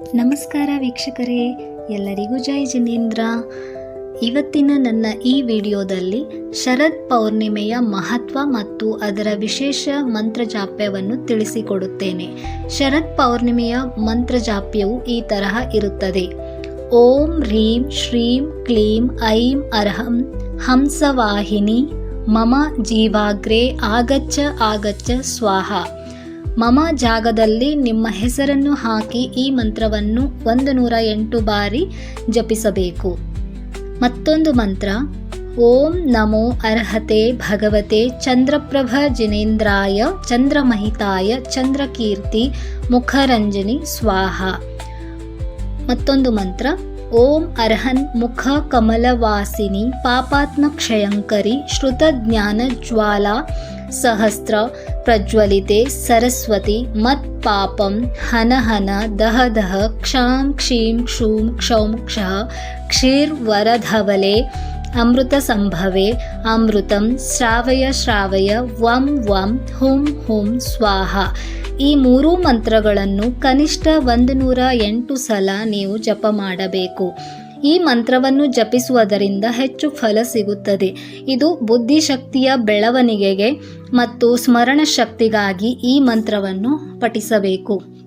ನಮಸ್ಕಾರ ವೀಕ್ಷಕರೇ, ಎಲ್ಲರಿಗೂ ಜೈ ಜಿನೇಂದ್ರ. ಇವತ್ತಿನ ನನ್ನ ಈ ವಿಡಿಯೋದಲ್ಲಿ ಶರದ್ ಪೌರ್ಣಿಮೆಯ ಮಹತ್ವ ಮತ್ತು ಅದರ ವಿಶೇಷ ಮಂತ್ರಜಾಪ್ಯವನ್ನು ತಿಳಿಸಿಕೊಡುತ್ತೇನೆ. ಶರತ್ ಪೌರ್ಣಿಮೆಯ ಮಂತ್ರಜಾಪ್ಯವು ಈ ತರಹ ಇರುತ್ತದೆ. ಓಂ ಹ್ರೀಂ ಶ್ರೀಂ ಕ್ಲೀಂ ಐಂ ಅರ್ಹಂ ಹಂಸವಾಹಿನಿ ಮಮ ಜೀವಾಗ್ರೆ ಆಗಚ್ಚ ಆಗಚ್ಚ ಸ್ವಾಹ. ಮಮ ಜಾಗದಲ್ಲಿ ನಿಮ್ಮ ಹೆಸರನ್ನು ಹಾಕಿ ಈ ಮಂತ್ರವನ್ನು ಒಂದು ನೂರ ಎಂಟು ಬಾರಿ ಜಪಿಸಬೇಕು. ಮತ್ತೊಂದು ಮಂತ್ರ, ಓಂ ನಮೋ ಅರ್ಹತೆ ಭಗವತೆ ಚಂದ್ರಪ್ರಭ ಜಿನೇಂದ್ರಾಯ ಚಂದ್ರಮಹಿತಾಯ ಚಂದ್ರಕೀರ್ತಿ ಮುಖರಂಜನಿ ಸ್ವಾಹ. ಮತ್ತೊಂದು ಮಂತ್ರ, ಓಂ ಅರ್ಹನ್ ಮುಖ ಕಮಲವಾಸಿನಿ ಪಾಪಾತ್ಮ ಕ್ಷಯಂಕರಿ ಶ್ರುತಜ್ಞಾನ ಜ್ವಾಲಾ ಸಹಸ್ರ ಪ್ರಜ್ವಲಿತೆ ಸರಸ್ವತಿ ಮತ್ ಪಾಪಂ ಹನ ಹನ ದಹ ದಹ ಕ್ಷಾಂ ಕ್ಷೀಂ ಕ್ಷೂಂ ಕ್ಷೌಂ ಕ್ಷಃ ಕ್ಷೀರ್ವರಧವಲೆ ಅಮೃತ ಸಂಭವೆ ಅಮೃತಂ ಶ್ರಾವಯ ಶ್ರಾವಯ ವಂ ವಂ ಹುಂ ಹುಂ ಸ್ವಾಹ. ಈ ಮೂರೂ ಮಂತ್ರಗಳನ್ನು ಕನಿಷ್ಠ ಒಂದು ನೂರ ಎಂಟು ಸಲ ನೀವು ಜಪ ಮಾಡಬೇಕು. ಈ ಮಂತ್ರವನ್ನು ಜಪಿಸುವುದರಿಂದ ಹೆಚ್ಚು ಫಲ ಸಿಗುತ್ತದೆ. ಇದು ಬುದ್ಧಿಶಕ್ತಿಯ ಬೆಳವಣಿಗೆಗೆ ಮತ್ತು ಸ್ಮರಣ ಶಕ್ತಿಗಾಗಿ ಈ ಮಂತ್ರವನ್ನು ಪಠಿಸಬೇಕು.